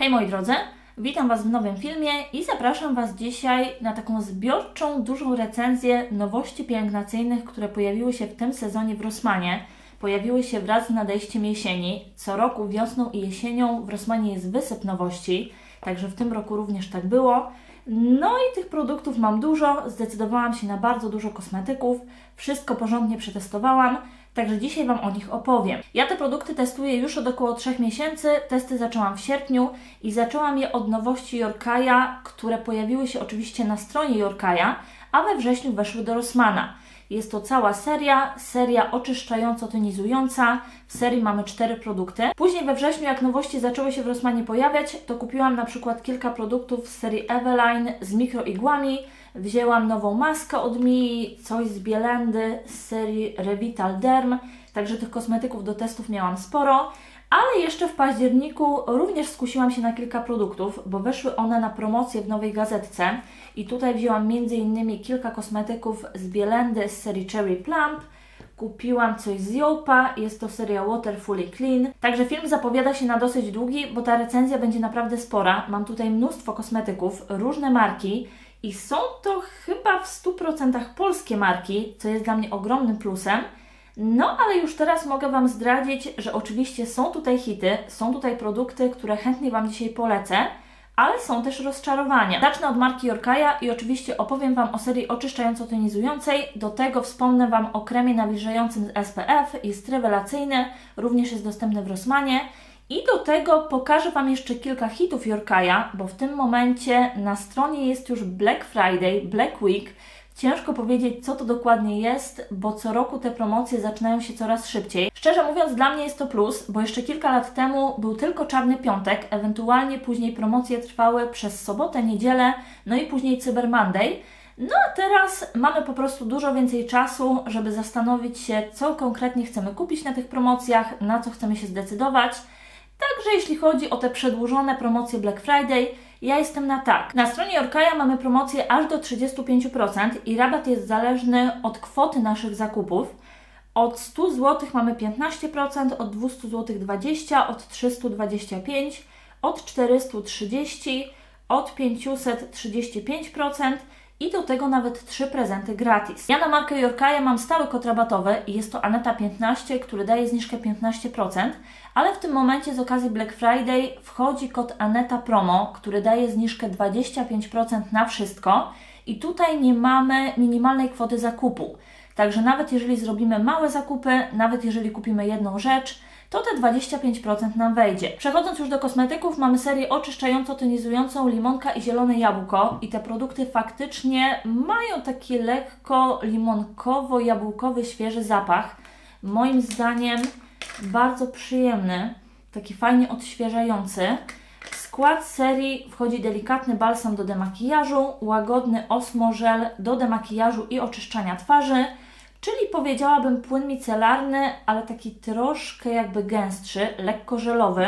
Hej moi drodzy, witam Was w nowym filmie i zapraszam Was dzisiaj na taką zbiorczą, dużą recenzję nowości pielęgnacyjnych, które pojawiły się w tym sezonie w Rossmanie. Pojawiły się wraz z nadejściem jesieni. Co roku wiosną i jesienią w Rossmanie jest wysyp nowości, także w tym roku również tak było. No i tych produktów mam dużo, zdecydowałam się na bardzo dużo kosmetyków, wszystko porządnie przetestowałam, także dzisiaj Wam o nich opowiem. Ja te produkty testuję już od około 3 miesięcy, testy zaczęłam w sierpniu i zaczęłam je od nowości Yorkaja, które pojawiły się oczywiście na stronie Yorkaja, a we wrześniu weszły do Rossmana. Jest to cała seria, seria oczyszczająco-tonizująca. W serii mamy cztery produkty. Później we wrześniu, jak nowości zaczęły się w Rossmanie pojawiać, to kupiłam na przykład kilka produktów z serii Eveline z mikroigłami. Wzięłam nową maskę od Mii, coś z Bielendy z serii Revital Derm. Także tych kosmetyków do testów miałam sporo. Ale jeszcze w październiku również skusiłam się na kilka produktów, bo weszły one na promocję w nowej gazetce. I tutaj wzięłam m.in. kilka kosmetyków z Bielendy z serii Cherry Plump. Kupiłam coś z Jopa, jest to seria Waterfully Clean. Także film zapowiada się na dosyć długi, bo ta recenzja będzie naprawdę spora. Mam tutaj mnóstwo kosmetyków, różne marki i są to chyba w 100% polskie marki, co jest dla mnie ogromnym plusem. No, ale już teraz mogę Wam zdradzić, że oczywiście są tutaj hity, są tutaj produkty, które chętnie Wam dzisiaj polecę, ale są też rozczarowania. Zacznę od marki Yorkaja i oczywiście opowiem Wam o serii oczyszczająco-tonizującej. Do tego wspomnę Wam o kremie nawilżającym z SPF, jest rewelacyjny, również jest dostępny w Rossmanie. I do tego pokażę Wam jeszcze kilka hitów Yorkaja, bo w tym momencie na stronie jest już Black Friday, Black Week, Ciężko powiedzieć, co to dokładnie jest, bo co roku te promocje zaczynają się coraz szybciej. Szczerze mówiąc, dla mnie jest to plus, bo jeszcze kilka lat temu był tylko czarny piątek, ewentualnie później promocje trwały przez sobotę, niedzielę, no i później Cyber Monday. No a teraz mamy po prostu dużo więcej czasu, żeby zastanowić się, co konkretnie chcemy kupić na tych promocjach, na co chcemy się zdecydować. Także jeśli chodzi o te przedłużone promocje Black Friday, ja jestem na tak. Na stronie Yorkaja mamy promocję aż do 35% i rabat jest zależny od kwoty naszych zakupów. Od 100 zł mamy 15%, od 200 zł 20%, od 300 25%, od 430, od 500 35% i do tego nawet 3 prezenty gratis. Ja na markę Yorkaja mam stały kod rabatowy i jest to Aneta15, który daje zniżkę 15%, ale w tym momencie z okazji Black Friday wchodzi kod Aneta Promo, który daje zniżkę 25% na wszystko i tutaj nie mamy minimalnej kwoty zakupu. Także nawet jeżeli zrobimy małe zakupy, nawet jeżeli kupimy jedną rzecz, to te 25% nam wejdzie. Przechodząc już do kosmetyków, mamy serię oczyszczająco-tonizującą limonka i zielone jabłko i te produkty faktycznie mają taki lekko limonkowo-jabłkowy, świeży zapach. Moim zdaniem bardzo przyjemny, taki fajnie odświeżający. W skład serii wchodzi delikatny balsam do demakijażu, łagodny osmożel do demakijażu i oczyszczania twarzy, czyli powiedziałabym płyn micelarny, ale taki troszkę jakby gęstszy, lekko żelowy.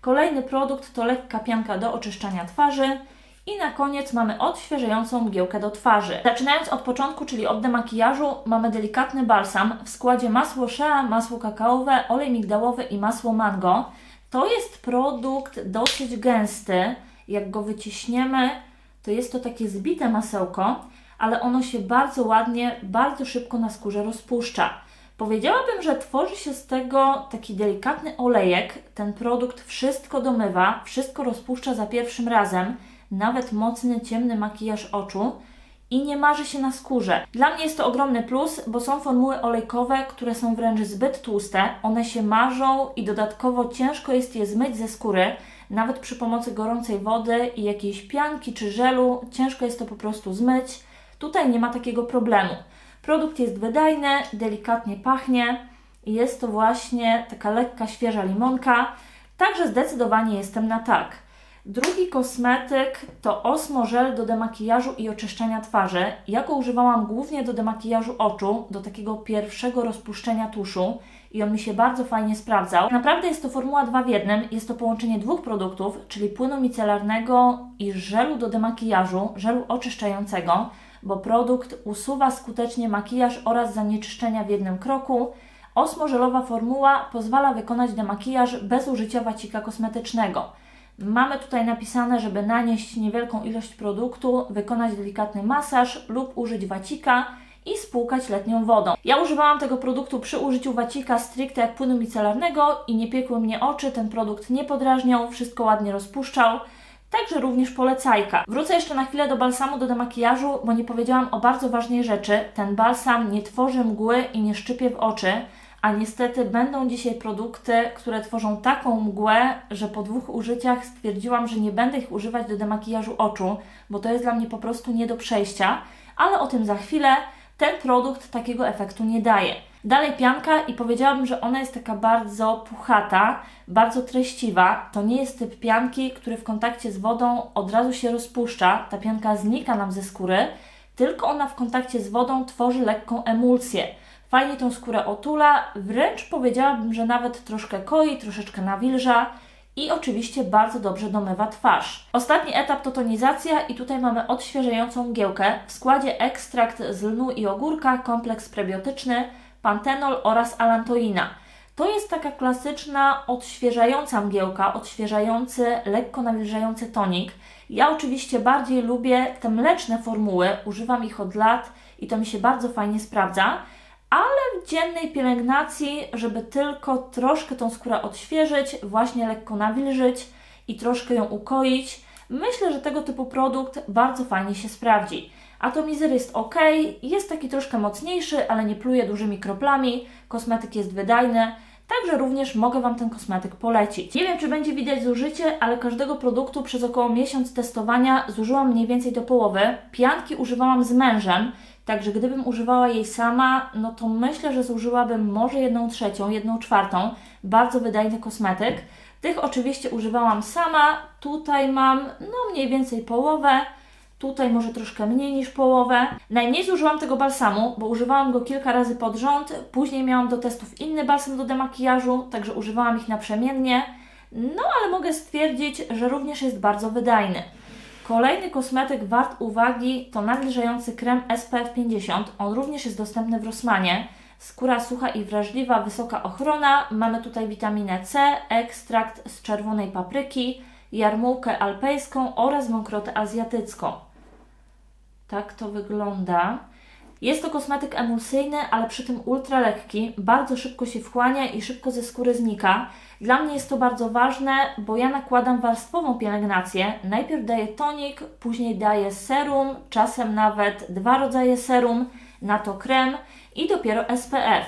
Kolejny produkt to lekka pianka do oczyszczania twarzy. I na koniec mamy odświeżającą mgiełkę do twarzy. Zaczynając od początku, czyli od demakijażu, mamy delikatny balsam w składzie masło shea, masło kakaowe, olej migdałowy i masło mango. To jest produkt dosyć gęsty. Jak go wyciśniemy, to jest to takie zbite masełko, ale ono się bardzo ładnie, bardzo szybko na skórze rozpuszcza. Powiedziałabym, że tworzy się z tego taki delikatny olejek. Ten produkt wszystko domywa, wszystko rozpuszcza za pierwszym razem, nawet mocny, ciemny makijaż oczu i nie marzy się na skórze. Dla mnie jest to ogromny plus, bo są formuły olejkowe, które są wręcz zbyt tłuste, one się marzą i dodatkowo ciężko jest je zmyć ze skóry. Nawet przy pomocy gorącej wody i jakiejś pianki czy żelu, ciężko jest to po prostu zmyć. Tutaj nie ma takiego problemu. Produkt jest wydajny, delikatnie pachnie i jest to właśnie taka lekka, świeża limonka. Także zdecydowanie jestem na tak. Drugi kosmetyk to Osmo Gel do demakijażu i oczyszczania twarzy. Ja go używałam głównie do demakijażu oczu, do takiego pierwszego rozpuszczenia tuszu i on mi się bardzo fajnie sprawdzał. Naprawdę jest to formuła 2 w jednym, jest to połączenie dwóch produktów, czyli płynu micelarnego i żelu do demakijażu, żelu oczyszczającego, bo produkt usuwa skutecznie makijaż oraz zanieczyszczenia w jednym kroku. Osmo żelowa formuła pozwala wykonać demakijaż bez użycia wacika kosmetycznego. Mamy tutaj napisane, żeby nanieść niewielką ilość produktu, wykonać delikatny masaż lub użyć wacika i spłukać letnią wodą. Ja używałam tego produktu przy użyciu wacika stricte jak płynu micelarnego i nie piekły mnie oczy, ten produkt nie podrażniał, wszystko ładnie rozpuszczał. Także również polecajka. Wrócę jeszcze na chwilę do balsamu do demakijażu, bo nie powiedziałam o bardzo ważnej rzeczy. Ten balsam nie tworzy mgły i nie szczypie w oczy, a niestety będą dzisiaj produkty, które tworzą taką mgłę, że po dwóch użyciach stwierdziłam, że nie będę ich używać do demakijażu oczu, bo to jest dla mnie po prostu nie do przejścia, ale o tym za chwilę. Ten produkt takiego efektu nie daje. Dalej pianka i powiedziałabym, że ona jest taka bardzo puchata, bardzo treściwa. To nie jest typ pianki, który w kontakcie z wodą od razu się rozpuszcza. Ta pianka znika nam ze skóry, tylko ona w kontakcie z wodą tworzy lekką emulsję. Fajnie tą skórę otula, wręcz powiedziałabym, że nawet troszkę koi, troszeczkę nawilża i oczywiście bardzo dobrze domywa twarz. Ostatni etap to tonizacja i tutaj mamy odświeżającą mgiełkę. W składzie ekstrakt z lnu i ogórka, kompleks prebiotyczny, pantenol oraz alantoina. To jest taka klasyczna, odświeżająca mgiełka, odświeżający, lekko nawilżający tonik. Ja oczywiście bardziej lubię te mleczne formuły, używam ich od lat i to mi się bardzo fajnie sprawdza, ale w dziennej pielęgnacji, żeby tylko troszkę tą skórę odświeżyć, właśnie lekko nawilżyć i troszkę ją ukoić, myślę, że tego typu produkt bardzo fajnie się sprawdzi. Atomizer jest ok, jest taki troszkę mocniejszy, ale nie pluje dużymi kroplami, kosmetyk jest wydajny, także również mogę Wam ten kosmetyk polecić. Nie wiem, czy będzie widać zużycie, ale każdego produktu przez około miesiąc testowania zużyłam mniej więcej do połowy. Pianki używałam z mężem, także gdybym używała jej sama, no to myślę, że zużyłabym może jedną trzecią, jedną czwartą. Bardzo wydajny kosmetyk. Tych oczywiście używałam sama, tutaj mam no mniej więcej połowę. Tutaj może troszkę mniej niż połowę. Najmniej zużyłam tego balsamu, bo używałam go kilka razy pod rząd. Później miałam do testów inny balsam do demakijażu, także używałam ich naprzemiennie. No ale mogę stwierdzić, że również jest bardzo wydajny. Kolejny kosmetyk wart uwagi to nawilżający krem SPF 50. On również jest dostępny w Rossmanie. Skóra sucha i wrażliwa, wysoka ochrona. Mamy tutaj witaminę C, ekstrakt z czerwonej papryki, jarmułkę alpejską oraz mąkrotę azjatycką. Tak to wygląda. Jest to kosmetyk emulsyjny, ale przy tym ultra lekki, bardzo szybko się wchłania i szybko ze skóry znika. Dla mnie jest to bardzo ważne, bo ja nakładam warstwową pielęgnację. Najpierw daję tonik, później daję serum, czasem nawet dwa rodzaje serum, na to krem i dopiero SPF.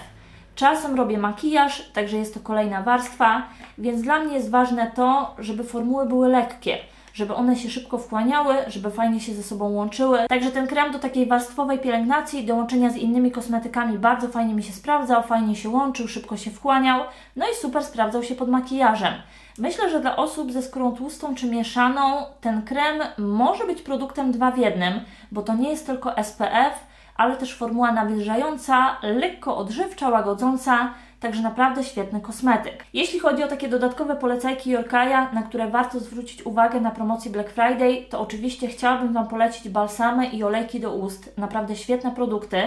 Czasem robię makijaż, także jest to kolejna warstwa, więc dla mnie jest ważne to, żeby formuły były lekkie żeby one się szybko wchłaniały, żeby fajnie się ze sobą łączyły. Także ten krem do takiej warstwowej pielęgnacji, do łączenia z innymi kosmetykami bardzo fajnie mi się sprawdzał, fajnie się łączył, szybko się wchłaniał, no i super sprawdzał się pod makijażem. Myślę, że dla osób ze skórą tłustą czy mieszaną ten krem może być produktem dwa w jednym, bo to nie jest tylko SPF, ale też formuła nawilżająca, lekko odżywcza, łagodząca, Także naprawdę świetny kosmetyk. Jeśli chodzi o takie dodatkowe polecajki Yorkaja, na które warto zwrócić uwagę na promocji Black Friday, to oczywiście chciałabym Wam polecić balsamy i olejki do ust. Naprawdę świetne produkty.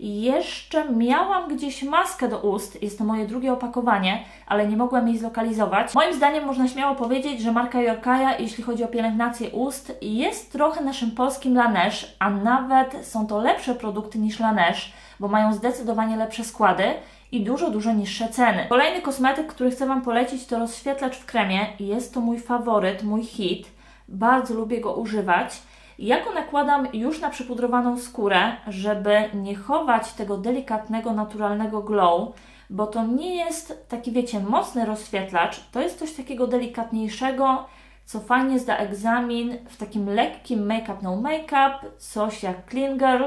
Jeszcze miałam gdzieś maskę do ust, jest to moje drugie opakowanie, ale nie mogłam jej zlokalizować. Moim zdaniem można śmiało powiedzieć, że marka Yorkaja, jeśli chodzi o pielęgnację ust, jest trochę naszym polskim Laneige, a nawet są to lepsze produkty niż Laneige, bo mają zdecydowanie lepsze składy i dużo, dużo niższe ceny. Kolejny kosmetyk, który chcę Wam polecić, to rozświetlacz w kremie. Jest to mój faworyt, mój hit. Bardzo lubię go używać. Ja go nakładam już na przypudrowaną skórę, żeby nie chować tego delikatnego, naturalnego glow, bo to nie jest taki, wiecie, mocny rozświetlacz. To jest coś takiego delikatniejszego, co fajnie zda egzamin w takim lekkim make-up, no make-up, coś jak Clean Girl,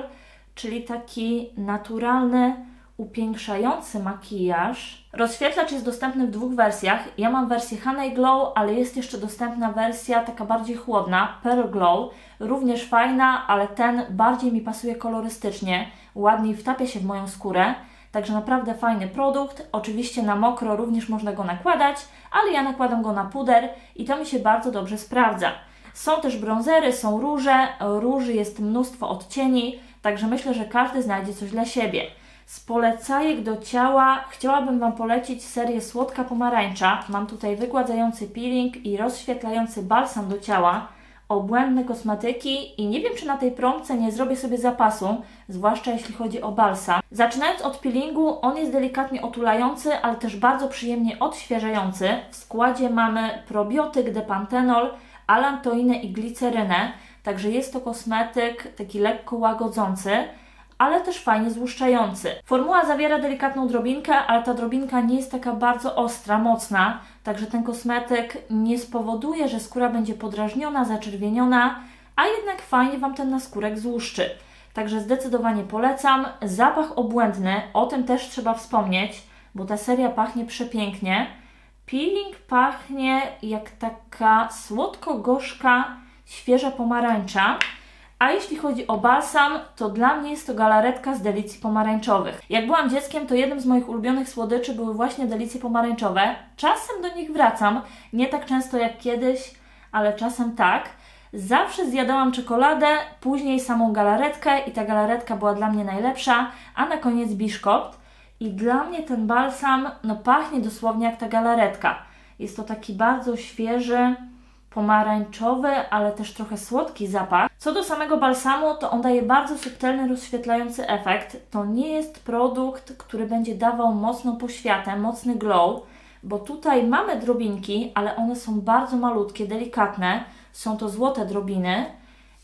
czyli taki naturalny, upiększający makijaż. Rozświetlacz jest dostępny w dwóch wersjach. Ja mam wersję Honey Glow, ale jest jeszcze dostępna wersja taka bardziej chłodna, Pearl Glow. Również fajna, ale ten bardziej mi pasuje kolorystycznie, ładniej wtapia się w moją skórę. Także naprawdę fajny produkt. Oczywiście na mokro również można go nakładać, ale ja nakładam go na puder i to mi się bardzo dobrze sprawdza. Są też bronzery, są róże. Róży jest mnóstwo odcieni, także myślę, że każdy znajdzie coś dla siebie. Z polecajek do ciała chciałabym Wam polecić serię Słodka Pomarańcza. Mam tutaj wygładzający peeling i rozświetlający balsam do ciała, obłędne kosmetyki i nie wiem, czy na tej promce nie zrobię sobie zapasu, zwłaszcza jeśli chodzi o balsam. Zaczynając od peelingu, on jest delikatnie otulający, ale też bardzo przyjemnie odświeżający. W składzie mamy probiotyk, depantenol, alantoinę i glicerynę, także jest to kosmetyk taki lekko łagodzący ale też fajnie złuszczający. Formuła zawiera delikatną drobinkę, ale ta drobinka nie jest taka bardzo ostra, mocna, także ten kosmetyk nie spowoduje, że skóra będzie podrażniona, zaczerwieniona, a jednak fajnie Wam ten naskórek złuszczy. Także zdecydowanie polecam. Zapach obłędny, o tym też trzeba wspomnieć, bo ta seria pachnie przepięknie. Peeling pachnie jak taka słodko-gorzka, świeża pomarańcza. A jeśli chodzi o balsam, to dla mnie jest to galaretka z delicji pomarańczowych. Jak byłam dzieckiem, to jednym z moich ulubionych słodyczy były właśnie delicje pomarańczowe. Czasem do nich wracam, nie tak często jak kiedyś, ale czasem tak. Zawsze zjadałam czekoladę, później samą galaretkę i ta galaretka była dla mnie najlepsza, a na koniec biszkopt. I dla mnie ten balsam no, pachnie dosłownie jak ta galaretka. Jest to taki bardzo świeży, pomarańczowy, ale też trochę słodki zapach. Co do samego balsamu, to on daje bardzo subtelny, rozświetlający efekt. To nie jest produkt, który będzie dawał mocną poświatę, mocny glow, bo tutaj mamy drobinki, ale one są bardzo malutkie, delikatne. Są to złote drobiny,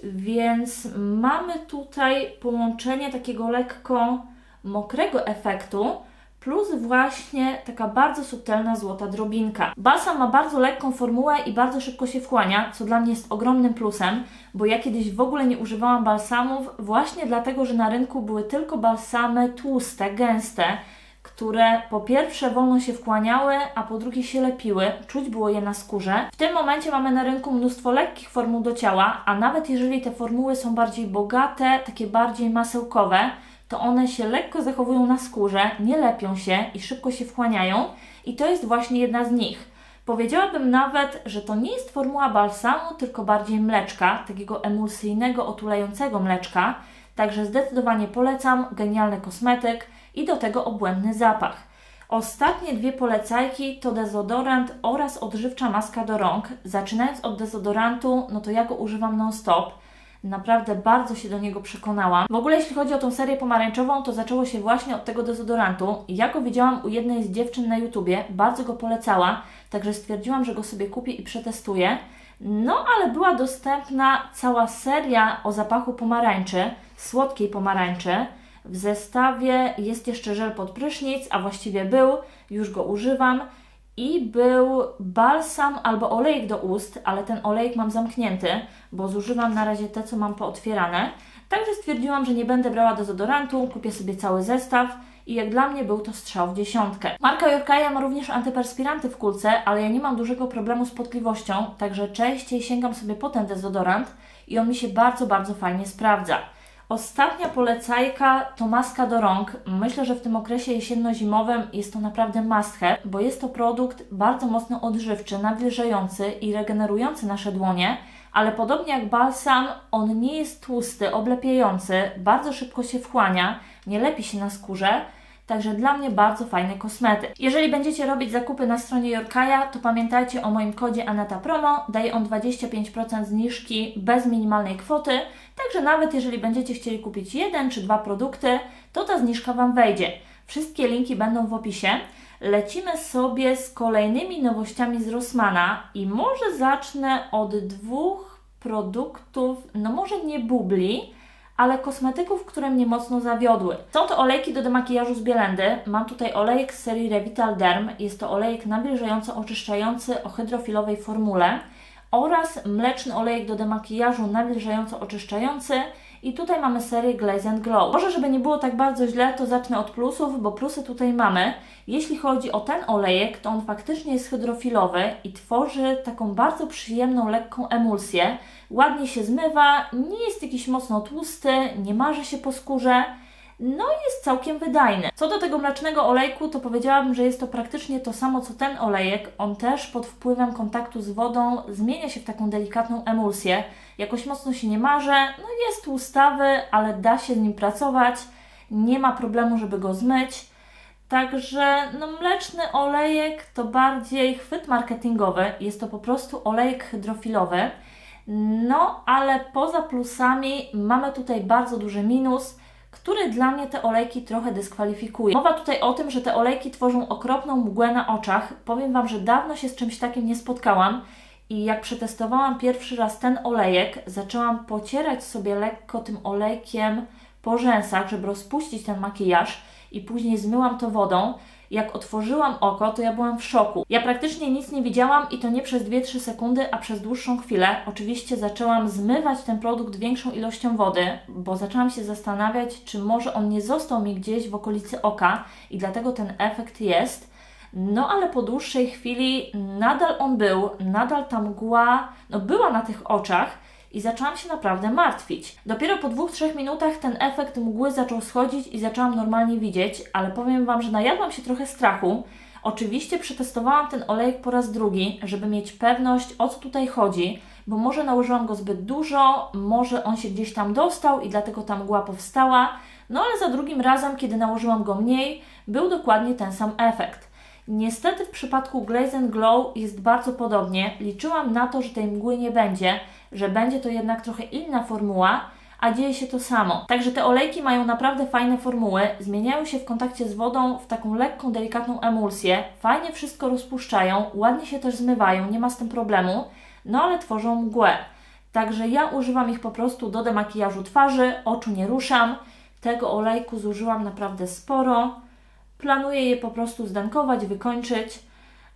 więc mamy tutaj połączenie takiego lekko mokrego efektu, plus właśnie taka bardzo subtelna złota drobinka. Balsam ma bardzo lekką formułę i bardzo szybko się wchłania, co dla mnie jest ogromnym plusem, bo ja kiedyś w ogóle nie używałam balsamów właśnie dlatego, że na rynku były tylko balsamy tłuste, gęste, które po pierwsze wolno się wchłaniały, a po drugie się lepiły, czuć było je na skórze. W tym momencie mamy na rynku mnóstwo lekkich formuł do ciała, a nawet jeżeli te formuły są bardziej bogate, takie bardziej masełkowe, to one się lekko zachowują na skórze, nie lepią się i szybko się wchłaniają i to jest właśnie jedna z nich. Powiedziałabym nawet, że to nie jest formuła balsamu, tylko bardziej mleczka, takiego emulsyjnego, otulającego mleczka. Także zdecydowanie polecam, genialny kosmetyk i do tego obłędny zapach. Ostatnie dwie polecajki to dezodorant oraz odżywcza maska do rąk. Zaczynając od dezodorantu, no to ja go używam non-stop. Naprawdę bardzo się do niego przekonałam. W ogóle jeśli chodzi o tą serię pomarańczową, to zaczęło się właśnie od tego dezodorantu. Ja go widziałam u jednej z dziewczyn na YouTubie, bardzo go polecała, także stwierdziłam, że go sobie kupię i przetestuję. No, ale była dostępna cała seria o zapachu pomarańczy, słodkiej pomarańczy. W zestawie jest jeszcze żel pod prysznic, a właściwie był, już go używam i był balsam albo olejek do ust, ale ten olejek mam zamknięty, bo zużywam na razie te, co mam pootwierane. Także stwierdziłam, że nie będę brała dezodorantu, kupię sobie cały zestaw i jak dla mnie był to strzał w dziesiątkę. Marka Jorkaja ma również antyperspiranty w kulce, ale ja nie mam dużego problemu z potliwością, także częściej sięgam sobie po ten dezodorant i on mi się bardzo, bardzo fajnie sprawdza. Ostatnia polecajka to maska do rąk. Myślę, że w tym okresie jesienno-zimowym jest to naprawdę must have, bo jest to produkt bardzo mocno odżywczy, nawilżający i regenerujący nasze dłonie, ale podobnie jak balsam, on nie jest tłusty, oblepiający, bardzo szybko się wchłania, nie lepi się na skórze, Także dla mnie bardzo fajny kosmetyk. Jeżeli będziecie robić zakupy na stronie Jorkaja, to pamiętajcie o moim kodzie Aneta Promo. Daje on 25% zniżki bez minimalnej kwoty. Także nawet jeżeli będziecie chcieli kupić jeden czy dwa produkty, to ta zniżka Wam wejdzie. Wszystkie linki będą w opisie. Lecimy sobie z kolejnymi nowościami z Rossmana i może zacznę od dwóch produktów, no może nie bubli, ale kosmetyków, które mnie mocno zawiodły. Są to olejki do demakijażu z Bielendy. Mam tutaj olejek z serii Revital Derm. Jest to olejek nawilżająco oczyszczający o hydrofilowej formule oraz mleczny olejek do demakijażu nawilżająco oczyszczający i tutaj mamy serię Glaze and Glow. Może, żeby nie było tak bardzo źle, to zacznę od plusów, bo plusy tutaj mamy. Jeśli chodzi o ten olejek, to on faktycznie jest hydrofilowy i tworzy taką bardzo przyjemną, lekką emulsję. Ładnie się zmywa, nie jest jakiś mocno tłusty, nie marzy się po skórze. No jest całkiem wydajny. Co do tego mlecznego olejku, to powiedziałabym, że jest to praktycznie to samo co ten olejek. On też pod wpływem kontaktu z wodą zmienia się w taką delikatną emulsję. Jakoś mocno się nie marze, no jest tłustawy, ale da się z nim pracować. nie ma problemu, żeby go zmyć. Także no, mleczny olejek to bardziej chwyt marketingowy, jest to po prostu olejek hydrofilowy. No, ale poza plusami mamy tutaj bardzo duży minus, który dla mnie te olejki trochę dyskwalifikuje. Mowa tutaj o tym, że te olejki tworzą okropną mgłę na oczach. Powiem Wam, że dawno się z czymś takim nie spotkałam. I jak przetestowałam pierwszy raz ten olejek, zaczęłam pocierać sobie lekko tym olejkiem po rzęsach, żeby rozpuścić ten makijaż i później zmyłam to wodą. Jak otworzyłam oko, to ja byłam w szoku. Ja praktycznie nic nie widziałam i to nie przez 2-3 sekundy, a przez dłuższą chwilę. Oczywiście zaczęłam zmywać ten produkt większą ilością wody, bo zaczęłam się zastanawiać, czy może on nie został mi gdzieś w okolicy oka i dlatego ten efekt jest. No ale po dłuższej chwili nadal on był, nadal ta mgła no, była na tych oczach i zaczęłam się naprawdę martwić. Dopiero po dwóch, trzech minutach ten efekt mgły zaczął schodzić i zaczęłam normalnie widzieć, ale powiem Wam, że najadłam się trochę strachu. Oczywiście przetestowałam ten olejek po raz drugi, żeby mieć pewność o co tutaj chodzi, bo może nałożyłam go zbyt dużo, może on się gdzieś tam dostał i dlatego ta mgła powstała, no ale za drugim razem, kiedy nałożyłam go mniej, był dokładnie ten sam efekt. Niestety w przypadku Glaze Glow jest bardzo podobnie. Liczyłam na to, że tej mgły nie będzie, że będzie to jednak trochę inna formuła, a dzieje się to samo. Także te olejki mają naprawdę fajne formuły, zmieniają się w kontakcie z wodą w taką lekką, delikatną emulsję, fajnie wszystko rozpuszczają, ładnie się też zmywają, nie ma z tym problemu, no ale tworzą mgłę. Także ja używam ich po prostu do demakijażu twarzy, oczu nie ruszam. Tego olejku zużyłam naprawdę sporo. Planuję je po prostu zdankować, wykończyć,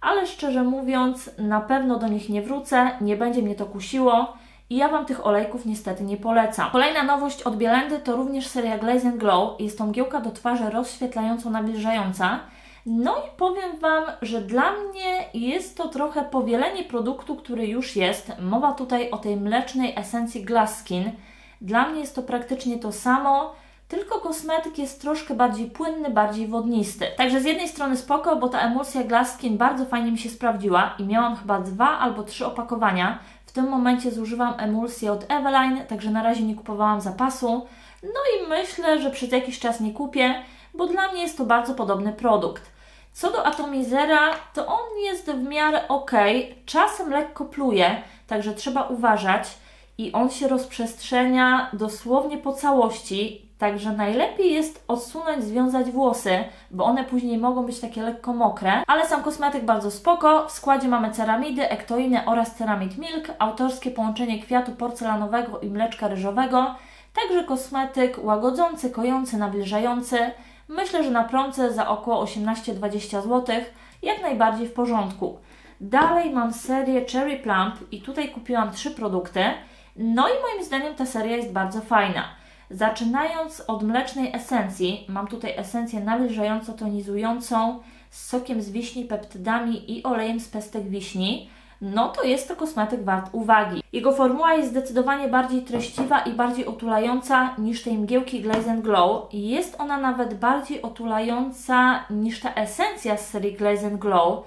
ale szczerze mówiąc, na pewno do nich nie wrócę, nie będzie mnie to kusiło i ja Wam tych olejków niestety nie polecam. Kolejna nowość od Bielendy to również seria Glaze Glow. Jest to mgiełka do twarzy rozświetlająco nawilżająca. No i powiem Wam, że dla mnie jest to trochę powielenie produktu, który już jest. Mowa tutaj o tej mlecznej esencji Glass Skin. Dla mnie jest to praktycznie to samo, tylko kosmetyk jest troszkę bardziej płynny, bardziej wodnisty. Także z jednej strony spoko, bo ta emulsja Glass bardzo fajnie mi się sprawdziła i miałam chyba dwa albo trzy opakowania. W tym momencie zużywam emulsję od Eveline, także na razie nie kupowałam zapasu. No i myślę, że przez jakiś czas nie kupię, bo dla mnie jest to bardzo podobny produkt. Co do Atomizera, to on jest w miarę ok, czasem lekko pluje, także trzeba uważać i on się rozprzestrzenia dosłownie po całości, także najlepiej jest odsunąć, związać włosy, bo one później mogą być takie lekko mokre, ale sam kosmetyk bardzo spoko. W składzie mamy ceramidy, ektoinę oraz ceramid milk, autorskie połączenie kwiatu porcelanowego i mleczka ryżowego, także kosmetyk łagodzący, kojący, nawilżający. Myślę, że na promce za około 18-20 zł jak najbardziej w porządku. Dalej mam serię Cherry Plump i tutaj kupiłam trzy produkty. No i moim zdaniem ta seria jest bardzo fajna. Zaczynając od mlecznej esencji, mam tutaj esencję nawilżająco-tonizującą z sokiem z wiśni, peptydami i olejem z pestek wiśni. No to jest to kosmetyk wart uwagi. Jego formuła jest zdecydowanie bardziej treściwa i bardziej otulająca niż tej mgiełki Glaze Glow. Jest ona nawet bardziej otulająca niż ta esencja z serii Glaze Glow.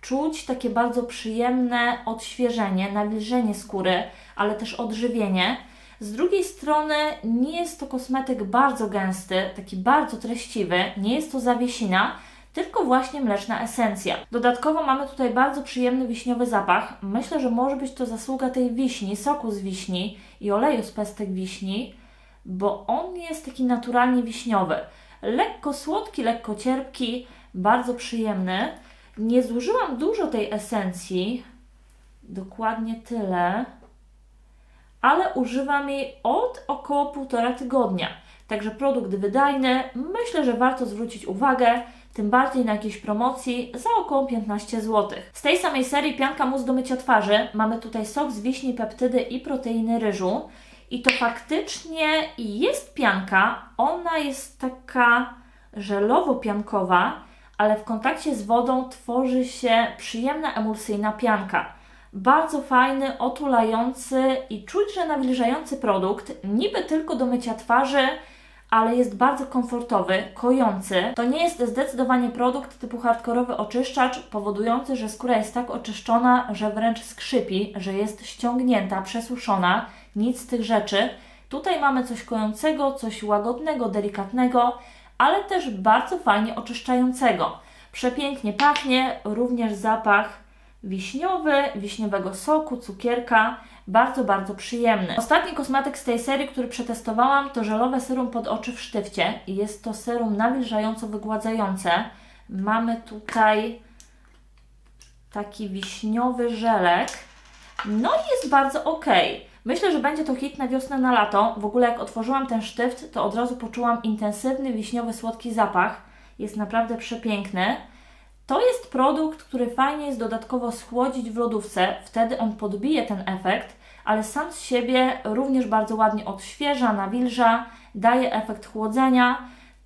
Czuć takie bardzo przyjemne odświeżenie, nawilżenie skóry, ale też odżywienie. Z drugiej strony nie jest to kosmetyk bardzo gęsty, taki bardzo treściwy, nie jest to zawiesina, tylko właśnie mleczna esencja. Dodatkowo mamy tutaj bardzo przyjemny wiśniowy zapach. Myślę, że może być to zasługa tej wiśni, soku z wiśni i oleju z pestek wiśni, bo on jest taki naturalnie wiśniowy. Lekko słodki, lekko cierpki, bardzo przyjemny. Nie zużyłam dużo tej esencji, dokładnie tyle, ale używam jej od około półtora tygodnia. Także produkt wydajny, myślę, że warto zwrócić uwagę, tym bardziej na jakiejś promocji za około 15 zł. Z tej samej serii pianka mus do mycia twarzy mamy tutaj sok z wiśni, peptydy i proteiny ryżu. I to faktycznie jest pianka, ona jest taka żelowo-piankowa, ale w kontakcie z wodą tworzy się przyjemna emulsyjna pianka. Bardzo fajny, otulający i czuć, że nawilżający produkt, niby tylko do mycia twarzy, ale jest bardzo komfortowy, kojący. To nie jest zdecydowanie produkt typu hardkorowy oczyszczacz, powodujący, że skóra jest tak oczyszczona, że wręcz skrzypi, że jest ściągnięta, przesuszona. Nic z tych rzeczy. Tutaj mamy coś kojącego, coś łagodnego, delikatnego, ale też bardzo fajnie oczyszczającego. Przepięknie pachnie, również zapach wiśniowy, wiśniowego soku, cukierka. Bardzo, bardzo przyjemny. Ostatni kosmetyk z tej serii, który przetestowałam, to żelowe serum pod oczy w sztywcie. I Jest to serum nawilżająco-wygładzające. Mamy tutaj taki wiśniowy żelek. No i jest bardzo ok. Myślę, że będzie to hit na wiosnę, na lato. W ogóle jak otworzyłam ten sztyft, to od razu poczułam intensywny, wiśniowy, słodki zapach. Jest naprawdę przepiękny. To jest produkt, który fajnie jest dodatkowo schłodzić w lodówce, wtedy on podbije ten efekt, ale sam z siebie również bardzo ładnie odświeża, nawilża, daje efekt chłodzenia.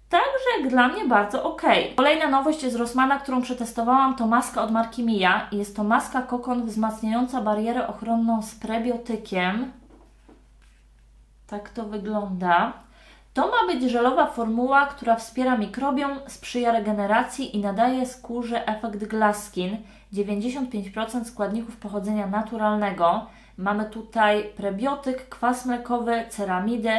Także dla mnie bardzo ok. Kolejna nowość z Rossmana, którą przetestowałam, to maska od marki Mia. Jest to maska kokon wzmacniająca barierę ochronną z prebiotykiem. Tak to wygląda. To ma być żelowa formuła, która wspiera mikrobiom, sprzyja regeneracji i nadaje skórze efekt glass skin. 95% składników pochodzenia naturalnego. Mamy tutaj prebiotyk, kwas mlekowy, ceramidy,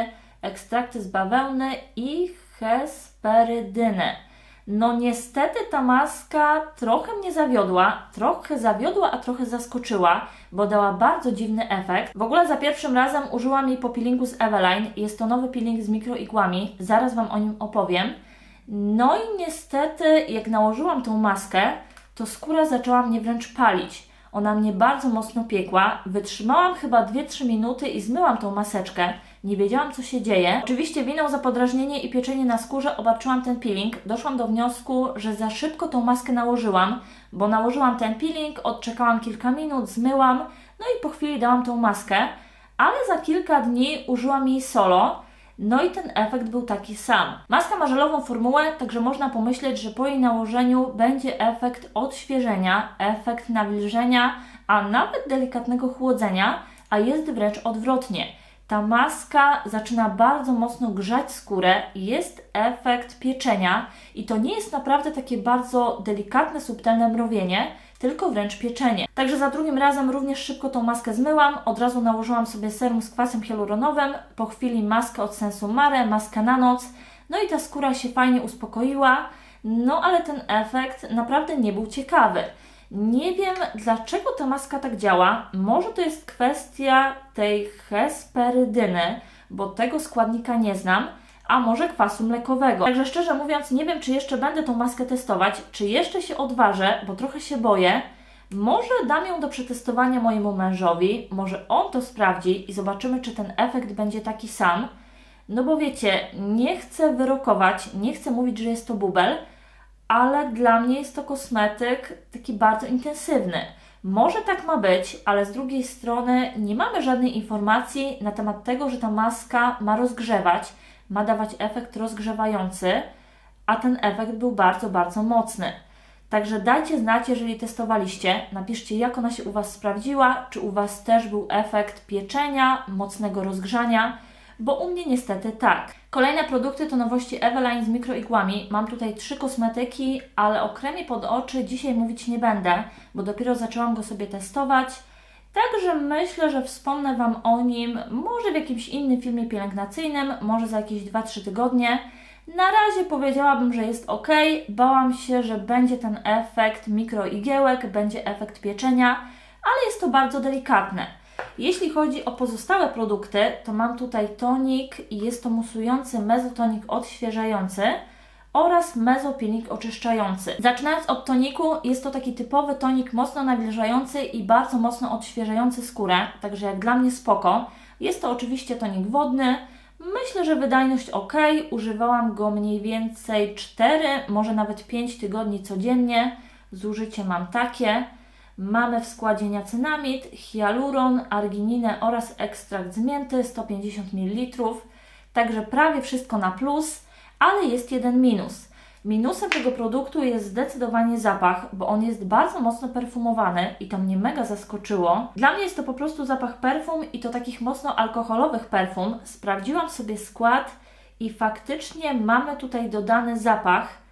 ekstrakty z bawełny i hesperydynę. No niestety ta maska trochę mnie zawiodła, trochę zawiodła, a trochę zaskoczyła, bo dała bardzo dziwny efekt. W ogóle za pierwszym razem użyłam jej po peelingu z Eveline. Jest to nowy peeling z mikroigłami, zaraz Wam o nim opowiem. No i niestety jak nałożyłam tą maskę, to skóra zaczęła mnie wręcz palić. Ona mnie bardzo mocno piekła. Wytrzymałam chyba 2-3 minuty i zmyłam tą maseczkę. Nie wiedziałam, co się dzieje. Oczywiście winą za podrażnienie i pieczenie na skórze obarczyłam ten peeling. Doszłam do wniosku, że za szybko tą maskę nałożyłam, bo nałożyłam ten peeling, odczekałam kilka minut, zmyłam, no i po chwili dałam tą maskę, ale za kilka dni użyłam jej solo. No i ten efekt był taki sam. Maska ma żelową formułę, także można pomyśleć, że po jej nałożeniu będzie efekt odświeżenia, efekt nawilżenia, a nawet delikatnego chłodzenia, a jest wręcz odwrotnie. Ta maska zaczyna bardzo mocno grzać skórę, jest efekt pieczenia. I to nie jest naprawdę takie bardzo delikatne, subtelne mrowienie, tylko wręcz pieczenie. Także za drugim razem również szybko tą maskę zmyłam, od razu nałożyłam sobie serum z kwasem hialuronowym, po chwili maskę od Sensu Mare, maskę na noc, no i ta skóra się fajnie uspokoiła, no ale ten efekt naprawdę nie był ciekawy. Nie wiem, dlaczego ta maska tak działa. Może to jest kwestia tej hesperydyny, bo tego składnika nie znam, a może kwasu mlekowego. Także szczerze mówiąc, nie wiem, czy jeszcze będę tą maskę testować, czy jeszcze się odważę, bo trochę się boję. Może dam ją do przetestowania mojemu mężowi, może on to sprawdzi i zobaczymy, czy ten efekt będzie taki sam. No bo wiecie, nie chcę wyrokować, nie chcę mówić, że jest to bubel, ale dla mnie jest to kosmetyk taki bardzo intensywny. Może tak ma być, ale z drugiej strony nie mamy żadnej informacji na temat tego, że ta maska ma rozgrzewać, ma dawać efekt rozgrzewający, a ten efekt był bardzo, bardzo mocny. Także dajcie znać, jeżeli testowaliście. Napiszcie, jak ona się u Was sprawdziła, czy u Was też był efekt pieczenia, mocnego rozgrzania bo u mnie niestety tak. Kolejne produkty to nowości Eveline z mikroigłami. Mam tutaj trzy kosmetyki, ale o kremie pod oczy dzisiaj mówić nie będę, bo dopiero zaczęłam go sobie testować. Także myślę, że wspomnę Wam o nim może w jakimś innym filmie pielęgnacyjnym, może za jakieś 2-3 tygodnie. Na razie powiedziałabym, że jest ok. Bałam się, że będzie ten efekt mikroigiełek, będzie efekt pieczenia, ale jest to bardzo delikatne. Jeśli chodzi o pozostałe produkty, to mam tutaj tonik i jest to musujący mezotonik odświeżający oraz mezopilik oczyszczający. Zaczynając od toniku, jest to taki typowy tonik mocno nawilżający i bardzo mocno odświeżający skórę, także jak dla mnie spoko. Jest to oczywiście tonik wodny. Myślę, że wydajność ok. Używałam go mniej więcej 4, może nawet 5 tygodni codziennie. Zużycie mam takie. Mamy w składzie niacinamid, hialuron, argininę oraz ekstrakt z mięty 150 ml. Także prawie wszystko na plus, ale jest jeden minus. Minusem tego produktu jest zdecydowanie zapach, bo on jest bardzo mocno perfumowany i to mnie mega zaskoczyło. Dla mnie jest to po prostu zapach perfum i to takich mocno alkoholowych perfum. Sprawdziłam sobie skład i faktycznie mamy tutaj dodany zapach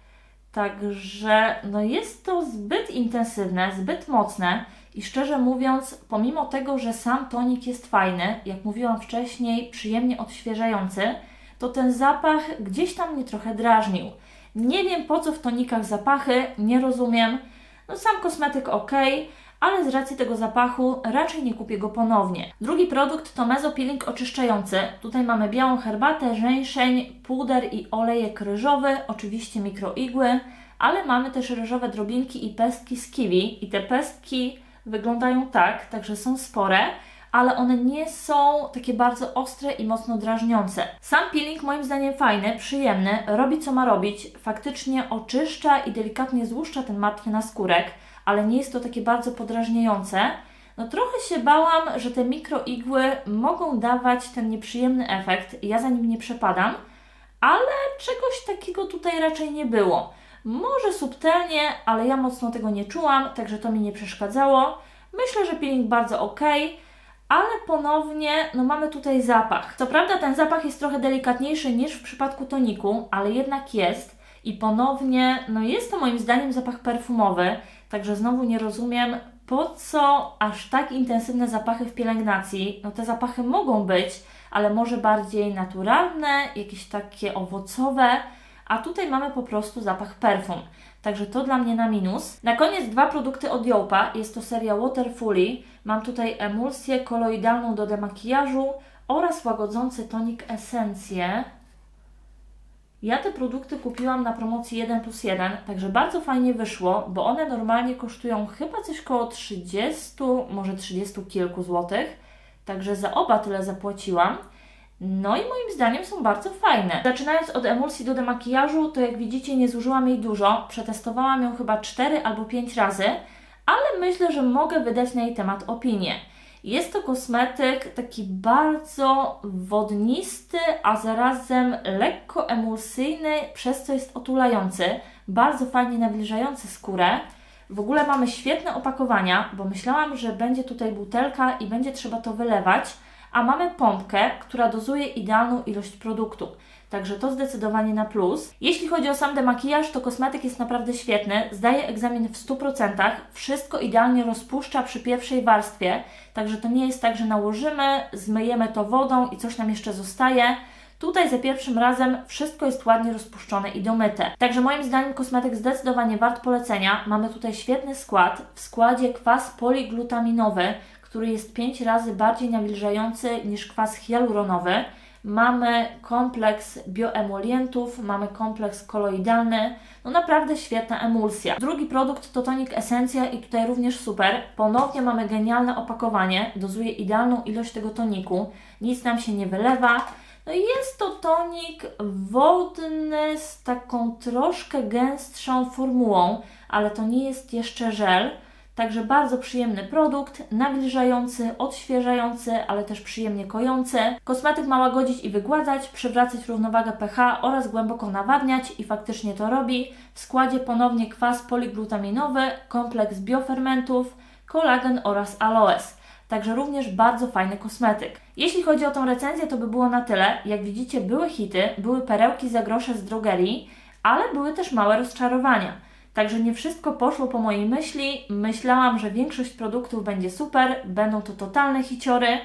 Także no jest to zbyt intensywne, zbyt mocne I szczerze mówiąc, pomimo tego, że sam tonik jest fajny, jak mówiłam wcześniej, przyjemnie odświeżający, to ten zapach gdzieś tam mnie trochę drażnił. Nie wiem po co w tonikach zapachy, nie rozumiem. No sam kosmetyk ok, ale z racji tego zapachu raczej nie kupię go ponownie. Drugi produkt to mezopeeling oczyszczający. Tutaj mamy białą herbatę, żeńszeń, puder i olejek ryżowy, oczywiście mikroigły, ale mamy też ryżowe drobinki i pestki z kiwi i te pestki wyglądają tak, także są spore, ale one nie są takie bardzo ostre i mocno drażniące. Sam peeling moim zdaniem fajny, przyjemny, robi co ma robić, faktycznie oczyszcza i delikatnie złuszcza ten martwy naskórek, ale nie jest to takie bardzo podrażniające. No trochę się bałam, że te mikroigły mogą dawać ten nieprzyjemny efekt, ja za nim nie przepadam, ale czegoś takiego tutaj raczej nie było. Może subtelnie, ale ja mocno tego nie czułam, także to mi nie przeszkadzało. Myślę, że peeling bardzo ok, ale ponownie no mamy tutaj zapach. Co prawda ten zapach jest trochę delikatniejszy niż w przypadku toniku, ale jednak jest i ponownie no jest to moim zdaniem zapach perfumowy, także znowu nie rozumiem po co aż tak intensywne zapachy w pielęgnacji. No te zapachy mogą być, ale może bardziej naturalne, jakieś takie owocowe, a tutaj mamy po prostu zapach perfum. Także to dla mnie na minus. Na koniec dwa produkty od Jołpa. Jest to seria Waterfully. Mam tutaj emulsję koloidalną do demakijażu oraz łagodzący tonik esencję. Ja te produkty kupiłam na promocji 1 plus 1, także bardzo fajnie wyszło, bo one normalnie kosztują chyba coś koło 30, może 30 kilku złotych. Także za oba tyle zapłaciłam. No i moim zdaniem są bardzo fajne. Zaczynając od emulsji do demakijażu, to jak widzicie nie zużyłam jej dużo. Przetestowałam ją chyba 4 albo 5 razy, ale myślę, że mogę wydać na jej temat opinię. Jest to kosmetyk taki bardzo wodnisty, a zarazem lekko emulsyjny, przez co jest otulający, bardzo fajnie nawilżający skórę. W ogóle mamy świetne opakowania, bo myślałam, że będzie tutaj butelka i będzie trzeba to wylewać, a mamy pompkę, która dozuje idealną ilość produktu. Także to zdecydowanie na plus. Jeśli chodzi o sam demakijaż, to kosmetyk jest naprawdę świetny, zdaje egzamin w 100%, wszystko idealnie rozpuszcza przy pierwszej warstwie, także to nie jest tak, że nałożymy, zmyjemy to wodą i coś nam jeszcze zostaje. Tutaj za pierwszym razem wszystko jest ładnie rozpuszczone i domyte. Także moim zdaniem kosmetyk zdecydowanie wart polecenia. Mamy tutaj świetny skład. W składzie kwas poliglutaminowy, który jest 5 razy bardziej nawilżający niż kwas hialuronowy. Mamy kompleks bioemolientów, mamy kompleks koloidalny, no naprawdę świetna emulsja. Drugi produkt to tonik Esencja i tutaj również super. Ponownie mamy genialne opakowanie, dozuje idealną ilość tego toniku, nic nam się nie wylewa. No i jest to tonik wodny z taką troszkę gęstszą formułą, ale to nie jest jeszcze żel. Także bardzo przyjemny produkt, nawilżający, odświeżający, ale też przyjemnie kojący. Kosmetyk ma łagodzić i wygładzać, przywracać równowagę pH oraz głęboko nawadniać i faktycznie to robi. W składzie ponownie kwas poliglutaminowy, kompleks biofermentów, kolagen oraz aloes. Także również bardzo fajny kosmetyk. Jeśli chodzi o tą recenzję, to by było na tyle. Jak widzicie, były hity, były perełki za grosze z drogerii, ale były też małe rozczarowania. Także nie wszystko poszło po mojej myśli. Myślałam, że większość produktów będzie super, będą to totalne hiciory,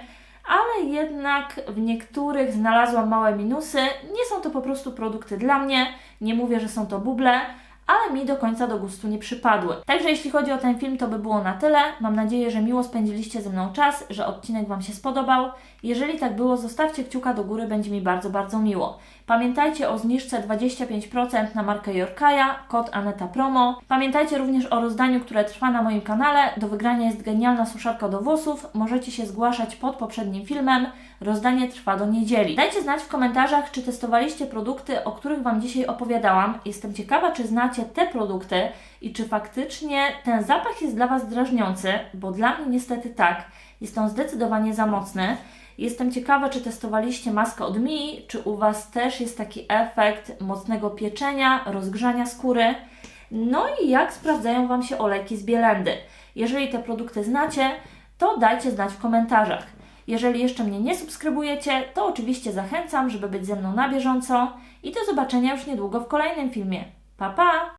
ale jednak w niektórych znalazłam małe minusy. Nie są to po prostu produkty dla mnie. Nie mówię, że są to buble, ale mi do końca do gustu nie przypadły. Także jeśli chodzi o ten film, to by było na tyle. Mam nadzieję, że miło spędziliście ze mną czas, że odcinek Wam się spodobał. Jeżeli tak było, zostawcie kciuka do góry, będzie mi bardzo, bardzo miło. Pamiętajcie o zniżce 25% na markę Yorkaja, kod Aneta Promo. Pamiętajcie również o rozdaniu, które trwa na moim kanale. Do wygrania jest genialna suszarka do włosów. Możecie się zgłaszać pod poprzednim filmem. Rozdanie trwa do niedzieli. Dajcie znać w komentarzach, czy testowaliście produkty, o których Wam dzisiaj opowiadałam. Jestem ciekawa, czy znacie te produkty i czy faktycznie ten zapach jest dla Was drażniący, bo dla mnie niestety tak. Jest on zdecydowanie za mocny. Jestem ciekawa, czy testowaliście maskę od Mi, czy u Was też jest taki efekt mocnego pieczenia, rozgrzania skóry. No i jak sprawdzają Wam się olejki z Bielendy. Jeżeli te produkty znacie, to dajcie znać w komentarzach. Jeżeli jeszcze mnie nie subskrybujecie, to oczywiście zachęcam, żeby być ze mną na bieżąco i do zobaczenia już niedługo w kolejnym filmie. Pa pa!